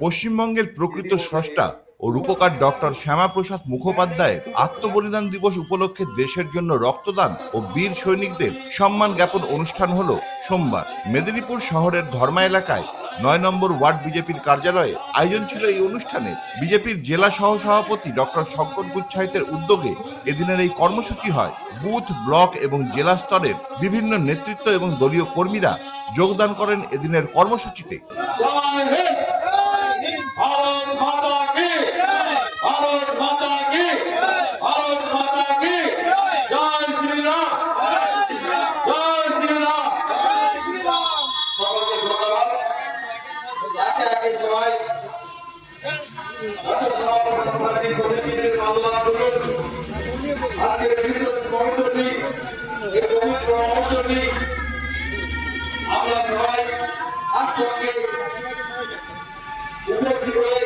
পশ্চিমবঙ্গের প্রকৃত স্রষ্টা ও রূপকার ডক্টর শ্যামাপ্রসাদ মুখোপাধ্যায়ের আত্মবলিদান দিবস উপলক্ষে দেশের জন্য রক্তদান ও বীর সৈনিকদের সম্মান জ্ঞাপন অনুষ্ঠান হল সোমবার। মেদিনীপুর শহরের ধর্মা এলাকায় নয় নম্বর ওয়ার্ড বিজেপির কার্যালয়ে আয়োজন ছিল এই অনুষ্ঠানে বিজেপির জেলা সহ সভাপতি ডক্টর শঙ্কর গুচ্ছাইতের উদ্যোগে এদিনের এই কর্মসূচি হয়। বুথ, ব্লক এবং জেলা স্তরের বিভিন্ন নেতৃত্ব এবং দলীয় কর্মীরা যোগদান করেন এদিনের কর্মসূচিতে জয় হিন্দ ভারত মাতা কি ভারত মাতা কি ভারত মাতা কি জয় শ্রীরাম জয় শ্রীরাম সকলকে ধন্যবাদ একে একে সবাই আজকে সভাপতি কমিটির আল্লাহ করুন আজকে বিশেষ কমিটি এই পবিত্র মঞ্চটি আমরা সবাই একসঙ্গে উপস্থিত হয়ে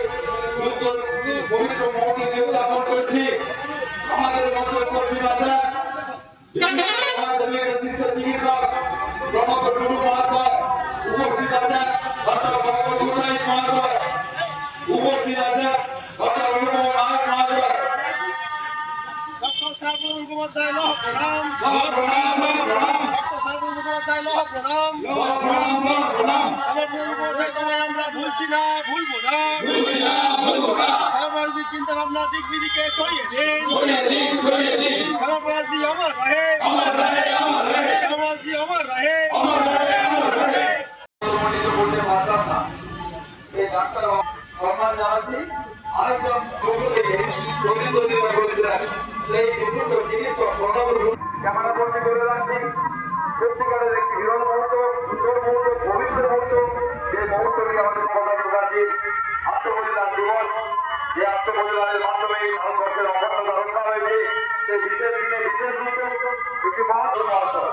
মুখোপাধ্যায় লহ প্রণাম। মুখোপাধ্যায় লহ প্রণাম। লহ প্রণাম লহ প্রণাম। সার্বল মুখোপাধ্যায় তোমায় আমরা ভুলছি না ভুলবো না। চিন্তা ভাবনা দিক বিদিকে ছড়িয়ে দিন সর্বভারতী আমার রহে। আমার রহে সর্বভারতী আমার রহে। আমার রহে। সত্যিকারের একটি বিরল মুহূর্ত সুন্দর মুহূর্ত পবিত্র মুহূর্ত যে মুহূর্তটি আমাদের মমতা ব্যানার্জি আত্মবলিদান দিবস যে আত্মবলিদানের মাধ্যমে এই ভারতবর্ষের অখণ্ডতা রক্ষা হয়েছে সেই বিশেষ দিনে বিশেষ রূপে একটি চল।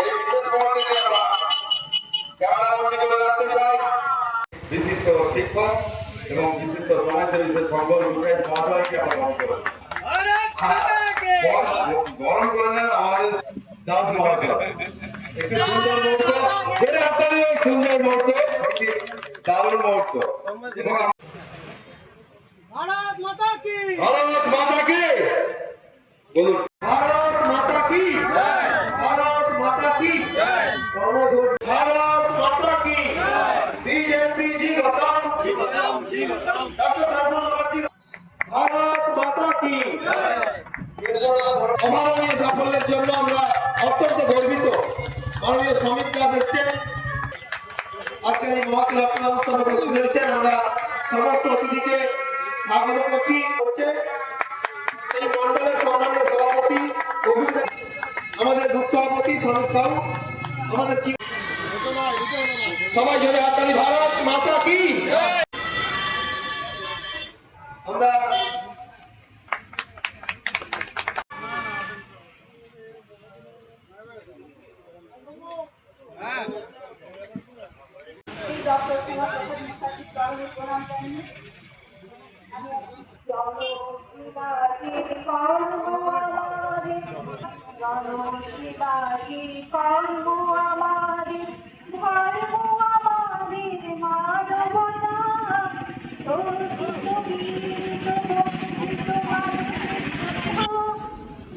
এই বিশেষ মহতিতে আমরা ক্যামেরা বন্দি করে রাখতে চাই। বিশিষ্ট শিক্ষক এবং বিশিষ্ট সমাজসেবী সংগঠন মহাশয়কে আমরা গ্রহণ করব ভারত মাতা কে গ্রহণ করে নেন আমাদের দাস মহাশয় একটি সুন্দর মুহূর্ত। যেটা আপনাদের এই সুন্দর মুহূর্ত একটি দারুণ মুহূর্ত। ভারত মাতা কি? ভারত মাতা কি? বলুন। ভারত মাতা কি? ভারত মাতা কি? ভারত মাতা কি? বিজেপি ডক্টর ভারত মাতা কি? অভাবনীয় সাফল্যের জন্য আমরা অত্যন্ত গর্বিত। মাননীয় শ্রমিক দাস আজকের এই মহৎ রক্তদান অনুষ্ঠানে হয়েছেন। আমরা সমস্ত অতিথিকে স্বাগত করছি। হচ্ছে এই মন্ডলের সম্মানীয় সভাপতি আমাদের বুথ সভাপতি সমিত সাউ আমাদের সবাই জোরে হাততালি, ভারত মাতা কি? আমরা জনশিবাজি কর্ম আমারে ধর্ম আমাদের মানবতা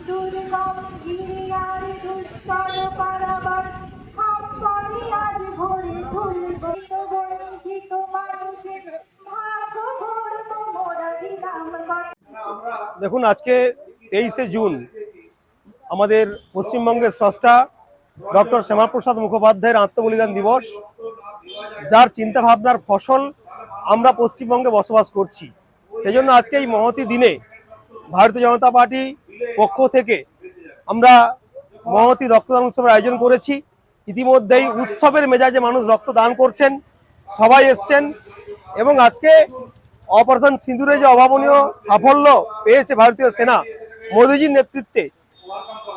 দুর্গম গিরিয়ার দুষ্কর পারাবার হাম্পানি আজ ভরে তুলব বঞ্চিত মানুষের ভাগ্য ভরব মোরা দিলাম দেখুন আজকে তেইশে জুন আমাদের পশ্চিমবঙ্গের স্রষ্টা ডক্টর শ্যামাপ্রসাদ মুখোপাধ্যায়ের আত্মবলিদান দিবস, যার চিন্তাভাবনার ফসল আমরা পশ্চিমবঙ্গে বসবাস করছি। সেই জন্য আজকে এই মহতি দিনে ভারতীয় জনতা পার্টি পক্ষ থেকে আমরা মহতি রক্তদান উৎসবের আয়োজন করেছি। ইতিমধ্যেই উৎসবের মেজাজে মানুষ রক্তদান করছেন, সবাই এসছেন এবং আজকে অপারেশন সিঁদুরে যে অভাবনীয় সাফল্য পেয়েছে ভারতীয় সেনা, মোদীজির নেতৃত্বে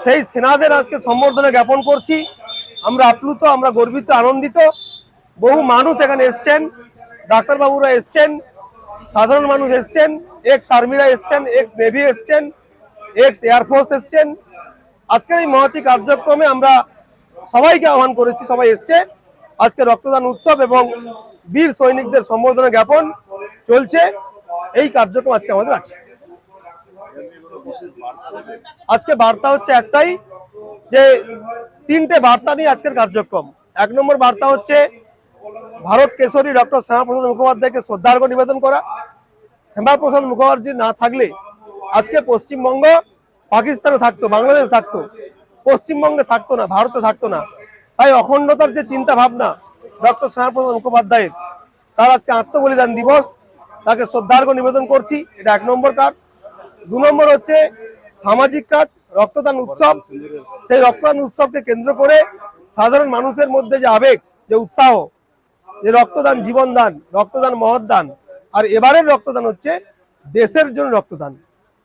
সেই সেনাদের আজকে সম্বর্ধনা জ্ঞাপন করছি। আমরা আপ্লুত, আমরা গর্বিত, আনন্দিত। বহু মানুষ এখানে এসছেন, ডাক্তারবাবুরা এসছেন, সাধারণ মানুষ এসছেন এক্স আর্মিরা এসছেন এক্স নেভি এসছেন এক্স এয়ারফোর্স এসছেন। আজকের এই মহতি কার্যক্রমে আমরা সবাইকে আহ্বান করেছি, সবাই এসছে। আজকে রক্তদান উৎসব এবং বীর সৈনিকদের সম্বর্ধনা জ্ঞাপন চলছে। এই কার্যক্রম আজকে আমাদের আছে। আজকে বার্তা হচ্ছে একটাই যে তিনটে বার্তা নিয়ে আজকের কার্যক্রম। এক নম্বর বার্তা হচ্ছে ভারত কেশরী ডক্টর শ্যামাপ্রসাদ মুখোপাধ্যায়কে শ্রদ্ধার্ঘ নিবেদন করা। শ্যামাপ্রসাদ মুখোপাধ্যায় না থাকলে আজকে পশ্চিমবঙ্গ পাকিস্তানে থাকতো, বাংলাদেশ থাকতো, পশ্চিমবঙ্গে থাকতো না, ভারতে থাকতো না। তাই অখণ্ডতার যে চিন্তা ভাবনা ডক্টর শ্যামাপ্রসাদ মুখোপাধ্যায়ের, তার আজকে আত্মবলিদান দিবস, তাকে শ্রদ্ধার্ঘ নিবেদন করছি, এটা এক নম্বর কাজ দু নম্বর হচ্ছে সামাজিক কাজ, রক্তদান উৎসব, সেই রক্তদান উৎসবকে কেন্দ্র করে সাধারণ মানুষের মধ্যে যে আবেগ, যে উৎসাহ, যে রক্তদান জীবনদান, রক্তদান মহৎদান, আর এবারের রক্তদান হচ্ছে দেশের জন্য রক্তদান।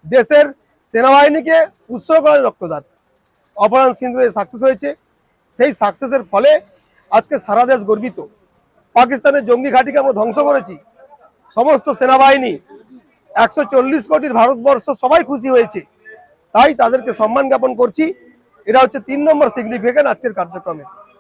দেশের সেনাবাহিনীকে উৎসর্গ করার রক্তদান। অপারেশন সিন্ধুরে সাকসেস হয়েছে। সেই সাকসেসের ফলে আজকে সারা দেশ গর্বিত। পাকিস্তানের জঙ্গি ঘাঁটিকে আমরা ধ্বংস করেছি। সমস্ত সেনাবাহিনী, একশো চল্লিশ কোটির ভারতবর্ষ সবাই খুশি হয়েছে। তাই তাদেরকে সম্মান জ্ঞাপন করছি। এটা হচ্ছে তিন নম্বর সিগনিফিকেন্ট আজকের কার্যক্রমে।